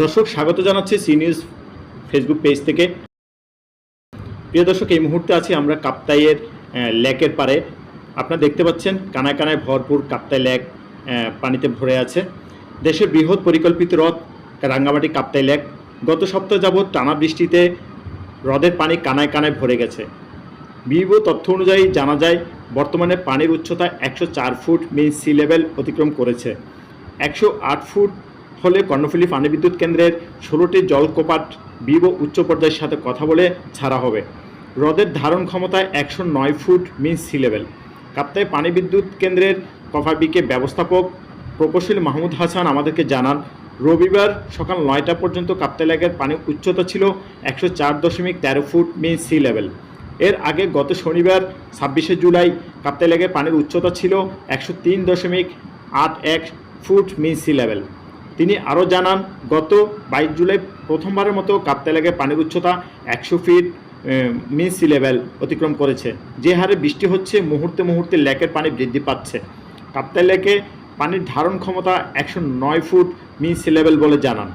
দর্শক, স্বাগত জানাচ্ছি সি নিউজ ফেসবুক পেজ থেকে। প্রিয় দর্শক, এই মুহূর্তে আছি আমরা কাপ্তাইয়ের লেকের পারে আপনারা দেখতে পাচ্ছেন, কানায় কানায় ভরপুর কাপ্তাই লেক পানিতে ভরে আছে। দেশের বৃহৎ পরিকল্পিত হ্রদ, রাঙ্গামাটি কাপ্তাই লেক। গত সপ্তাহ যাবৎ টানা বৃষ্টিতে হ্রদের পানি কানায় কানায় ভরে গেছে। বিবো তথ্য অনুযায়ী জানা যায়, বর্তমানে পানির উচ্চতা একশো চার ফুট মিন সি লেভেল অতিক্রম করেছে। একশো আট ফুট হলে কর্ণফুলী পানি বিদ্যুৎ কেন্দ্রের ষোলোটি জলকপাট বিবো উচ্চ পর্যায়ের সাথে কথা বলে ছাড়া হবে। হ্রদের ধারণ ক্ষমতা একশো নয় foot mean sea level Kaptai পানি বিদ্যুৎ কেন্দ্রের কফাবিকে ব্যবস্থাপক প্রকৌশলী মাহমুদ হাসান আমাদেরকে জানান, রবিবার সকাল নয়টা পর্যন্ত কাপ্তাই লেকের পানির উচ্চতা ছিল একশো চার দশমিক তেরো ফুট মিন সি লেভেল এর আগে গত শনিবার, ছাব্বিশে জুলাই, কাপ্তাই লেকের পানির উচ্চতা ছিল একশো তিন দশমিক আট এক ফুট মিন সি লেভেল তিনি আরও জানান, গত বাইশ জুলাই প্রথমবারের মতো কাপ্তাই লেকের পানির উচ্চতা একশো ফিট মিন সি লেভেল অতিক্রম করেছে। যে হারে বৃষ্টি হচ্ছে, মুহূর্তে মুহূর্তে লেকের পানি বৃদ্ধি পাচ্ছে। কাপ্তাই লেকে পানির ধারণ ক্ষমতা একশো নয় ফুট মিন সি লেভেল বলে জানান।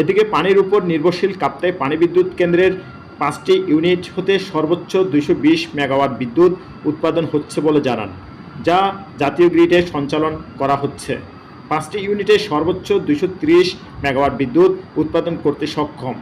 এদিকে পানির উপর নির্ভরশীল কাপ্তাই পানি বিদ্যুৎ কেন্দ্রের পাঁচটি ইউনিট হতে সর্বোচ্চ দুইশো বিশ মেগাওয়াট বিদ্যুৎ উৎপাদন হচ্ছে বলে জানান, যা জাতীয় গ্রিডে সঞ্চালন করা হচ্ছে। পাঁচটি ইউনিটে সর্বোচ্চ দুইশো ত্রিশ মেগাওয়াট বিদ্যুৎ উৎপাদন করতে সক্ষম।